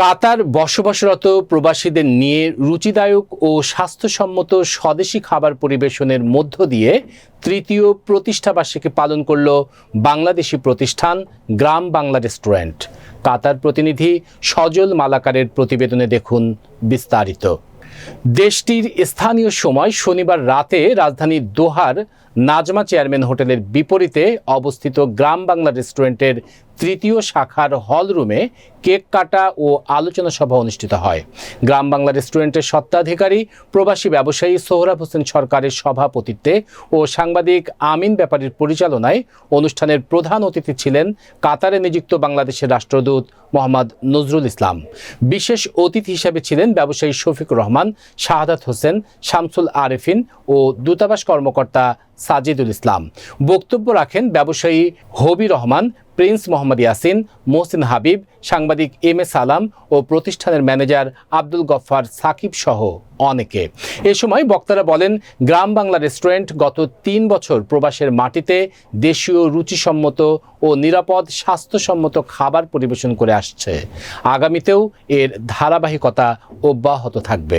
কাতার বসবাসরত প্রবাসীদের নিয়ে রুচিদায়ক ও স্বাস্থ্যসম্মত স্বদেশি খাবার পরিবেশনের মধ্য দিয়ে তৃতীয় প্রতিষ্ঠাবার্ষিকী পালন করল বাংলাদেশি প্রতিষ্ঠান গ্রাম বাংলা রেস্টুরেন্ট। কাতার প্রতিনিধি সজল মালাকারের প্রতিবেদনে দেখুন বিস্তারিত। দেশটির স্থানীয় সময় শনিবার রাতে রাজধানীর দোহার নাজমা চেয়ারম্যান হোটেলের বিপরীতে অবস্থিত গ্রাম বাংলা রেস্টুরেন্টের তৃতীয় শাখার হল রুমে কেক কাটা ও আলোচনা সভা অনুষ্ঠিত হয়। গ্রাম বাংলা রেস্টুরেন্টের সত্ত্বাধিকারী প্রবাসী ব্যবসায়ী সোহরাব হোসেন সরকারের সভাপতিত্বে ও সাংবাদিক আমিন ব্যাপারীর পরিচালনায় অনুষ্ঠানের প্রধান অতিথি ছিলেন কাতারে নিযুক্ত বাংলাদেশের রাষ্ট্রদূত মোহাম্মদ নজরুল ইসলাম। বিশেষ অতিথি হিসেবে ছিলেন ব্যবসায়ী শফিক রহমান, শাহাদাত হোসেন, শামসুল আরেফিন ও দূতাবাস কর্মকর্তা সাজিদুল ইসলাম। বক্তব্য রাখেন ব্যবসায়ী হবি রহমান প্রিন্স মোহাম্মদ ইয়াসিন, মোহসিন হাবিব, সাংবাদিক এম এ সালাম ও প্রতিষ্ঠানের ম্যানেজার আব্দুল গফফার সাকিব সহ অনেকে। এ সময় বক্তারা বলেন, গ্রাম বাংলা রেস্টুরেন্ট গত তিন বছর প্রবাসের মাটিতে দেশীয় রুচিসম্মত ও নিরাপদ, স্বাস্থ্যসম্মত খাবার পরিবেশন করে আসছে। আগামীতেও এর ধারাবাহিকতা অব্যাহত থাকবে।